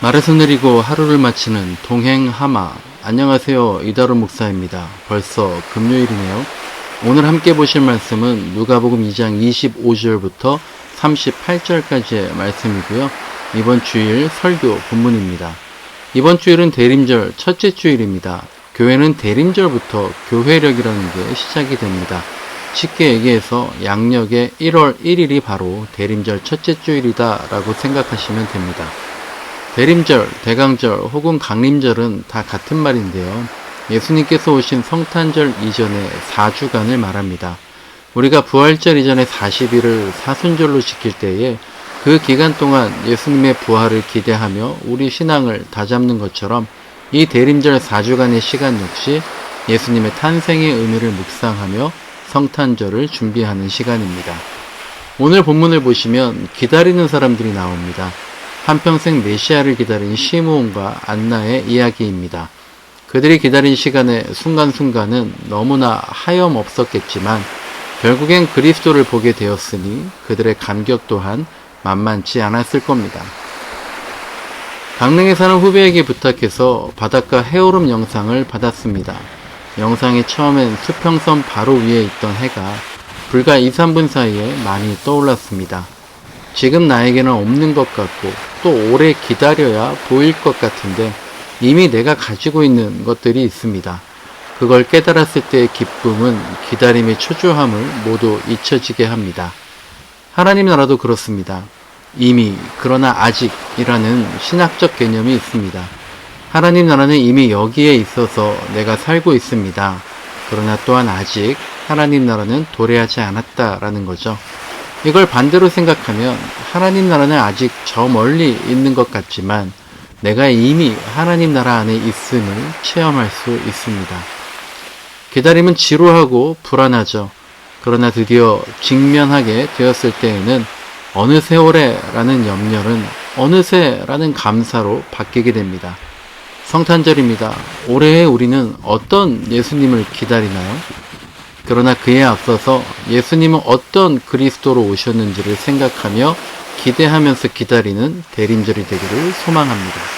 말에서 내리고 하루를 마치는 동행하마. 안녕하세요. 이다루 목사입니다. 벌써 금요일이네요. 오늘 함께 보실 말씀은 누가복음 2장 25절부터 38절까지의 말씀이고요. 이번 주일 설교 본문입니다. 이번 주일은 대림절 첫째 주일입니다. 교회는 대림절부터 교회력이라는 게 시작이 됩니다. 쉽게 얘기해서 양력의 1월 1일이 바로 대림절 첫째 주일이다 라고 생각하시면 됩니다. 대림절, 대강절 혹은 강림절은 다 같은 말인데요. 예수님께서 오신 성탄절 이전의 4주간을 말합니다. 우리가 부활절 이전의 40일을 사순절로 지킬 때에 그 기간 동안 예수님의 부활을 기대하며 우리 신앙을 다잡는 것처럼 이 대림절 4주간의 시간 역시 예수님의 탄생의 의미를 묵상하며 성탄절을 준비하는 시간입니다. 오늘 본문을 보시면 기다리는 사람들이 나옵니다. 한평생 메시아를 기다린 시므온과 안나의 이야기입니다. 그들이 기다린 시간의 순간순간은 너무나 하염없었겠지만 결국엔 그리스도를 보게 되었으니 그들의 감격 또한 만만치 않았을 겁니다. 강릉에 사는 후배에게 부탁해서 바닷가 해오름 영상을 받았습니다. 영상이 처음엔 수평선 바로 위에 있던 해가 불과 2, 3분 사이에 많이 떠올랐습니다. 지금 나에게는 없는 것 같고 또 오래 기다려야 보일 것 같은데 이미 내가 가지고 있는 것들이 있습니다. 그걸 깨달았을 때의 기쁨은 기다림의 초조함을 모두 잊혀지게 합니다. 하나님 나라도 그렇습니다. 이미, 그러나 아직이라는 신학적 개념이 있습니다. 하나님 나라는 이미 여기에 있어서 내가 살고 있습니다. 그러나 또한 아직 하나님 나라는 도래하지 않았다라는 거죠. 이걸 반대로 생각하면 하나님 나라는 아직 저 멀리 있는 것 같지만 내가 이미 하나님 나라 안에 있음을 체험할 수 있습니다. 기다림은 지루하고 불안하죠. 그러나 드디어 직면하게 되었을 때에는 어느 세월에 라는 염려는 어느새 라는 감사로 바뀌게 됩니다. 성탄절입니다. 올해 우리는 어떤 예수님을 기다리나요? 그러나 그에 앞서서 예수님은 어떤 그리스도로 오셨는지를 생각하며 기대하면서 기다리는 대림절이 되기를 소망합니다.